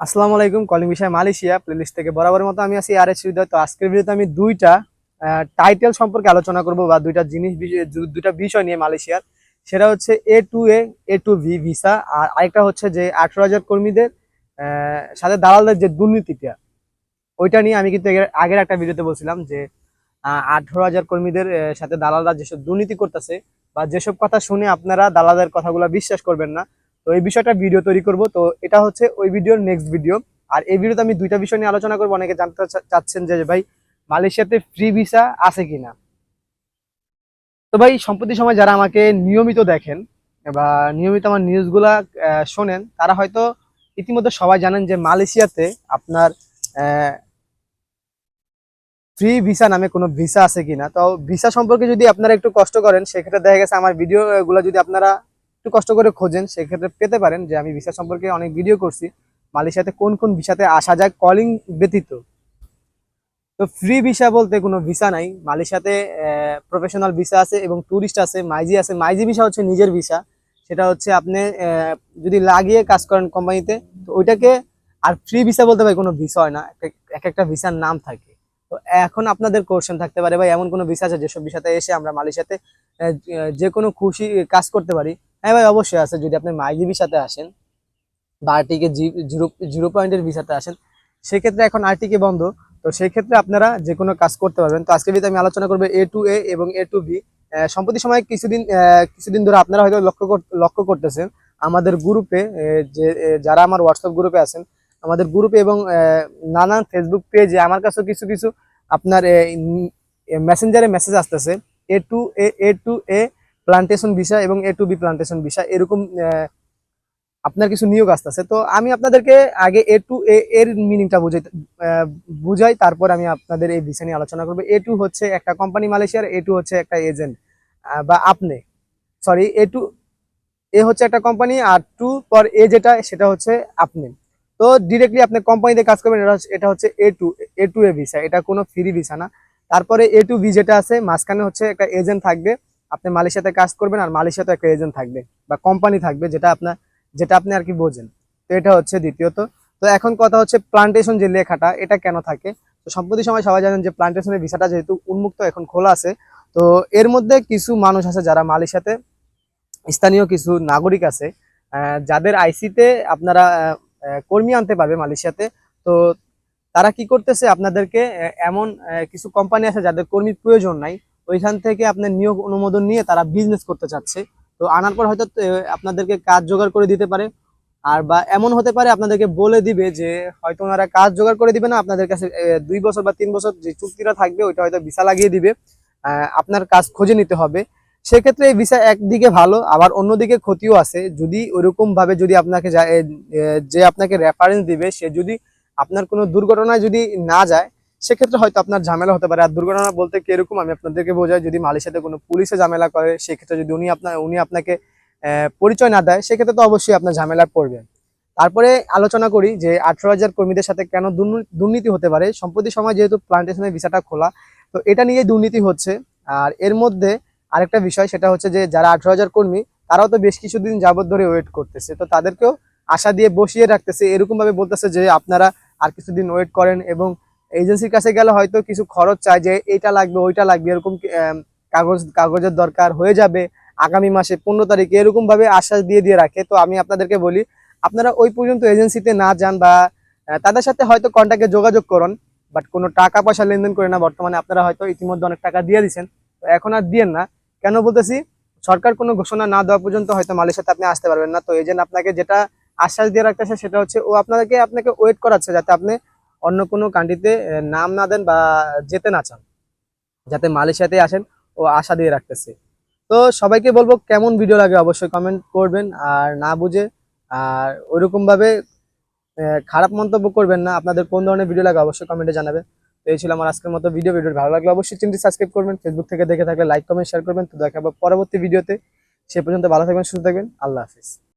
আসসালামু আলাইকুম কলিং বিষয় মালয়েশিয়া প্লেলিস্ট থেকে বরাবরের মতো আমি আছি আর এস তো আজকের ভিডিওতে আমি দুইটা টাইটেল সম্পর্কে আলোচনা করব বা দুইটা জিনিস দুইটা বিষয় নিয়ে মালয়েশিয়ার। সেটা হচ্ছে A two A A two V visa আর আরেকটা হচ্ছে যে আঠারো হাজার কর্মীদের সাথে দালালদের যে দুর্নীতিটা, ওইটা নিয়ে আমি কিন্তু আগের একটা ভিডিওতে বলছিলাম যে আঠারো হাজার কর্মীদের সাথে দালালরা যেসব দুর্নীতি করতেছে বা যেসব কথা শুনে আপনারা দালালদের কথাগুলো বিশ্বাস করবেন না তো এই বিষয়টা ভিডিও তৈরি করব। তো এটা হচ্ছে ওই ভিডিওর নেক্সট ভিডিও আর এই ভিডিওতে আমি দুইটা বিষয় নিয়ে আলোচনা করব। অনেকে জানতে চাচ্ছেন যে ভাই, মালয়েশিয়াতে ফ্রি ভিসা আছে কিনা? তো ভাই, সম্প্রতি সময় যারা আমাকে নিয়মিত দেখেন বা নিয়মিত আমার নিউজগুলা শোনেন, তারা হয়তো ইতিমধ্যে সবাই জানেন যে মালয়েশিয়াতে আপনার ফ্রি ভিসা নামে কোনো ভিসা আছে কিনা। তো ভিসা সম্পর্কে যদি আপনারা একটু কষ্ট করেন, সেক্ষেত্রে দেখা গেছে আমার ভিডিও গুলো যদি আপনারা একটু কষ্ট করে খোঁজেন, সেক্ষেত্রে পেতে পারেন যে আমি ভিসা সম্পর্কে অনেক ভিডিও করছি। মালয়েশিয়াতে কোন কোন ভিসাতে আসা যায় কলিং ব্যতীত। তো ফ্রি ভিসা বলতে কোনো ভিসা নাই। মালয়েশিয়াতে প্রফেশনাল ভিসা আছে এবং ট্যুরিস্ট আছে, মাইজি আছে। মাইজি ভিসা হচ্ছে নিজের ভিসা। সেটা হচ্ছে আপনি যদি লাগিয়ে কাজ করেন কোম্পানিতে, তো ওইটাকে আর ফ্রি ভিসা বলতে ভাই কোনো ভিসা হয় না। এক- এক একটা ভিসার নাম থাকে। তো এখন আপনাদের কোশ্চেন থাকতে পারে ভাই, এমন কোনো ভিসা আছে যেসব ভিসাতে এসে আমরা মালয়েশিয়াতে যে কোনো খুশি কাজ করতে পারি। হ্যাঁ ভাই, অবশ্যই আছে। যদি আপনি মাইজি ভিসাতে আসেন বা আরটিকে জিরো জিরো পয়েন্টের ভিসাতে আসেন, সেক্ষেত্রে এখন আরটিকে বন্ধ। তো সেই ক্ষেত্রে আপনারা যে কোনো কাজ করতে পারবেন। তো আজকে ভিডিওতে আমি আলোচনা করব এ টু এ এবং এ টু বি সম্প্রতি সময় কিছুদিন কিছুদিন ধরে আপনারা হয়তো লক্ষ্য লক্ষ্য করতেছেন, আমাদের গ্রুপে যে যারা আমার হোয়াটসঅ্যাপ গ্রুপে আছেন, আমাদের গ্রুপে এবং নানান ফেসবুক পেজে আমার কাছেও কিছু কিছু আপনার মেসেঞ্জারে মেসেজ আসতেছে। A two A A two A plantation visa এবং A two B plantation visa এরকম আপনার কিছু নিয়োগ আসতেছে। তো আমি আপনাদেরকে আগে এ টু এ এর মিনিংটা বুঝাই বুঝাই, তারপর আমি আপনাদের এই ভিসা নিয়ে আলোচনা করব। এ টু হচ্ছে একটা কোম্পানি মালয়েশিয়ার এ টু হচ্ছে একটা এজেন্ট বা আপনি সরি এ টু এ হচ্ছে একটা কোম্পানি আর টু পর এ যেটা, সেটা হচ্ছে আপনি। তো ডিরেক্টলি আপনি কোম্পানিতে কাজ করবেন, এটা এটা হচ্ছে A two A two A visa এটা কোনো ফ্রি ভিসা না। তারপরে এ টু ভি যেটা আছে, মাঝখানে হচ্ছে একটা এজেন্ট থাকবে। আপনি মালয়েশিয়াতে কাজ করবেন আর মালয়েশিয়াতে একটা এজেন্ট থাকবে বা কোম্পানি থাকবে যেটা আপনার, যেটা আপনি আর কি বোঝেন। তো এটা হচ্ছে দ্বিতীয়ত। তো এখন কথা হচ্ছে প্লান্টেশন যে লেখাটা, এটা কেন থাকে? তো সম্প্রতি সময় সবাই জানেন যে প্লান্টেশনের ভিসাটা যেহেতু উন্মুক্ত, এখন খোলা আছে। তো এর মধ্যে কিছু মানুষ আছে যারা মালয়েশিয়াতে স্থানীয় কিছু নাগরিক আছে যাদের আইসিতে আপনারা কর্মী আনতে পারবে মালয়েশিয়াতে তো তারা কি করতেছে? আপনাদেরকে এমন কিছু কোম্পানি আছে যাদের কর্মীর প্রয়োজন নাই। ওইখান থেকে আপনার নিয়োগ অনুমোদন নিয়ে তারা বিজনেস করতে চাচ্ছে। তো আনার পর হয়তো আপনাদেরকে কাজ জোগাড় করে দিতে পারে। আর বা এমন হতে পারে আপনাদেরকে বলে দিবে যে, হয়তো ওনারা কাজ জোগাড় করে দিবে না, আপনাদের কাছে দুই বছর বা তিন বছর যে চুক্তিটা থাকবে, ওইটা হয়তো ভিসা লাগিয়ে দিবে। আপনার কাজ খুঁজে নিতে হবে। সেক্ষেত্রে এই ভিসা একদিকে ভালো, আবার অন্যদিকে ক্ষতিও আছে। যদি ওইরকম ভাবে যদি আপনাকে যে আপনাকে রেফারেন্স দিবে, সে যদি আপনার কোনো দুর্ঘটনায় যদি না যায় সেক্ষেত্রে হয়তো আপনার ঝামেলা হতে পারে। আর দুর্ঘটনা বলতে কীরকম আমি আপনাদেরকে বোঝাই, যদি মালির সাথে কোনো পুলিশে ঝামেলা করে, সেক্ষেত্রে যদি উনি আপনার উনি আপনাকে পরিচয় না দেয়, সেক্ষেত্রে তো অবশ্যই আপনার ঝামেলা পড়বেন তারপরে আলোচনা করি যে আঠারো হাজার কর্মীদের সাথে কেন দুর্নী- দুর্নীতি হতে পারে। সম্প্রতি সময় যেহেতু প্লান্টেশনের ভিসাটা খোলা, তো এটা নিয়ে দুর্নীতি হচ্ছে। আর এর মধ্যে আরেকটা বিষয়, সেটা হচ্ছে যে যারা আঠারো হাজার কর্মী, তারাও তো বেশ কিছুদিন যাবত ধরে ওয়েট করতেছে। তো তাদেরকেও আশা দিয়ে বসিয়ে রাখতেছে। এরকম ভাবে বলতেছে যে আপনারা আর কিছুদিন ওয়েট করেন এবং এজেন্সির কাছে গেলে হয়তো কিছু খরচ চায় যে এটা লাগবে, ওইটা লাগবে, এরকম কাগজ, কাগজের দরকার হয়ে যাবে, আগামী মাসে পনেরো তারিখে এরকম ভাবে আশ্বাস দিয়ে দিয়ে রাখে। তো আমি আপনাদেরকে বলি, আপনারা ওই পর্যন্ত এজেন্সিতে না যান বা তাদের সাথে হয়তো কন্ট্যাক্টে যোগাযোগ করুন বাট কোনো টাকা পয়সা লেনদেন করে না। বর্তমানে আপনারা হয়তো ইতিমধ্যে অনেক টাকা দিয়ে দিচ্ছেন তো এখন আর দিয়েন না। কেন বলতেছি, সরকার কোনো ঘোষণা না দেওয়া পর্যন্ত হয়তো মালের সাথে আপনি আসতে পারবেন না। তো এজেন্ট আপনাকে যেটা আশ্বাস দিয়ে রাখতেছে সেটা হচ্ছে, ও আপনাকে আপনাকে ওয়েট করাচ্ছে যাতে আপনি অন্য কোনো কান্ট্রিতে নাম না দেন বা যেতে না চান, যাতে মালয়েশিয়াতে আসেন ও আশা দিয়ে রাখতেছে। তো সবাইকে বলব, কেমন ভিডিও লাগে অবশ্যই কমেন্ট করবেন। আর না বুঝে, আর ওইরকম ভাবে খারাপ মন্তব্য করবেন না। আপনাদের কোন ধরনের ভিডিও লাগে অবশ্যই কমেন্টে জানাবেন। তো এই ছিল আমার আজকের মতো ভিডিও ভিডিও ভালো লাগলে অবশ্যই চ্যানেলটি সাবস্ক্রাইব করবেন। ফেসবুক থেকে দেখে থাকলে লাইক কমেন্ট শেয়ার করবেন। তো দেখাবো পরবর্তী ভিডিওতে সে পর্যন্ত ভালো থাকবেন, সুস্থ থাকবেন। আল্লাহ হাফিজ।